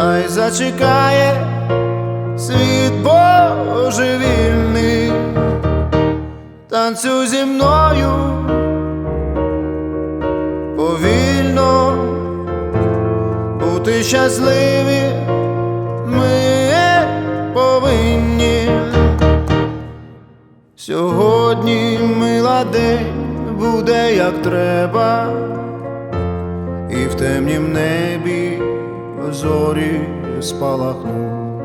ай зачекає світ божевільний, танцюй зі мною повільно, бути щасливі ми повинні. Сьогодні мила день буде як треба, і в темнім небі зорі спалахнуть,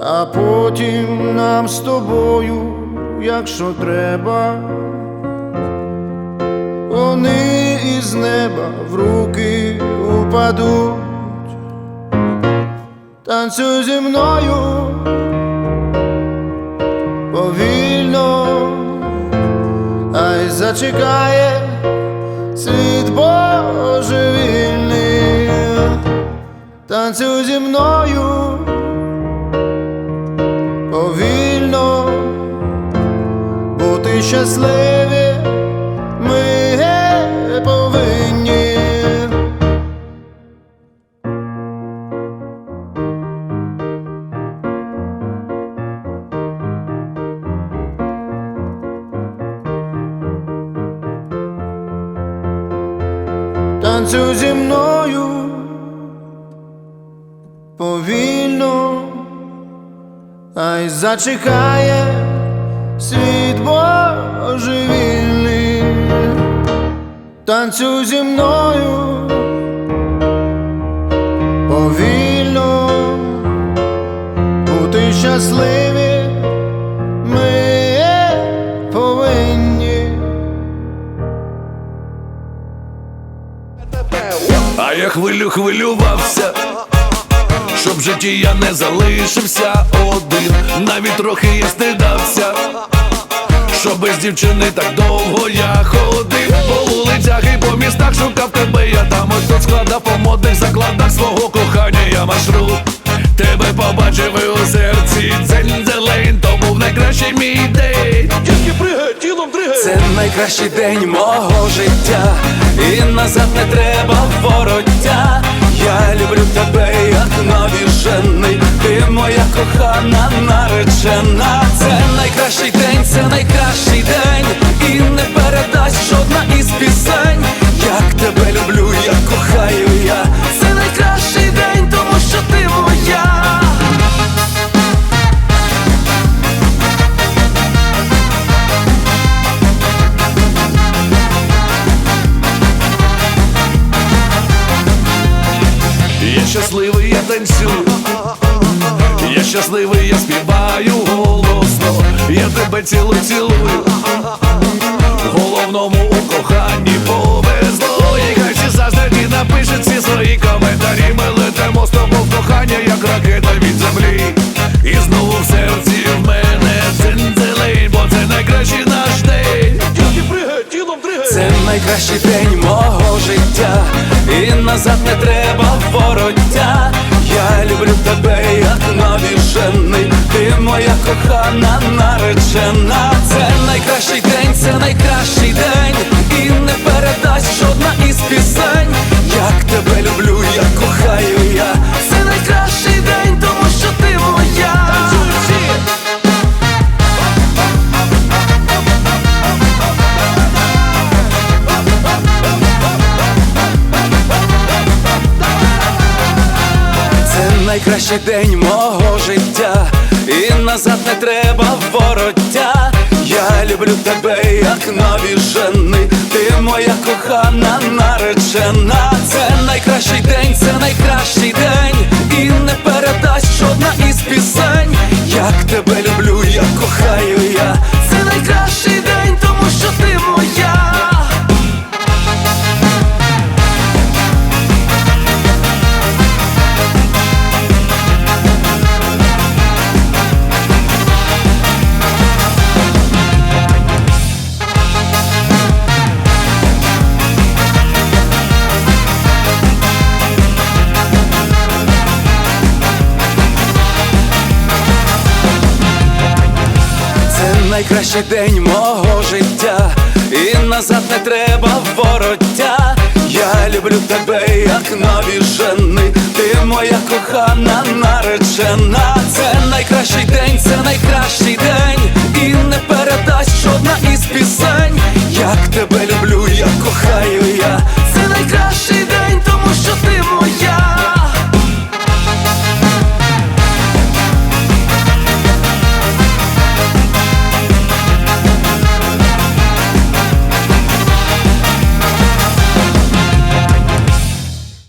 а потім нам з тобою, якщо треба, вони із неба в руки упадуть, танцюй зі мною повільно, ай зачекає світ божевільний, танцюй зі мною повільно, бути щасливі ми повинні. танцюй зі мною повільно, ай зачекає світ божевільний, танцюй зі мною повільно, бути щасливі ми повинні. А я хвилю хвилювався, щоб в житті я не залишився один, навіть трохи я стидався, що без дівчини так довго я ходив по вулицях і по містах шукав тебе, я там ось тут складав по модних закладах свого кохання, я маршрут Тебе побачив і у серці дзень-дзелень, то був найкращий мій день. Тільки пригай, тілом дригай. Це найкращий день мого життя, і назад не треба вороття. Я люблю тебе, як навіжений, ти моя кохана наречена. Це найкращий день, це найкращий день, і не передасть жодна із пісень. Як тебе люблю, як кохаю я. Щасливий, я танцюю, я щасливий, я співаю голосно, я тебе цілую, цілую. Головному у коханні повезло. І хай всі і напишуть всі свої коментарі. Ми летимо з тобою в кохання, як ракета від землі. І знову в серці в мене дзинь-дзелень, бо це найкращий наш день. Це найкращий день мого життя, і назад не треба кохана наречена. Це найкращий день, це найкращий день, і не передасть жодна із пісень. Як тебе люблю, як кохаю я. Це найкращий день, тому що ти моя. Це найкращий день мого життя, назад не треба вороття. Я люблю тебе, як навіжений, ти моя кохана наречена. Це найкращий день, це найкращий день, і не передасть жодна із пісень. Як тебе люблю, найкращий день мого життя, і назад не треба вороття. Я люблю тебе, як навіжений, ти моя кохана наречена. Це найкращий день, це найкращий день,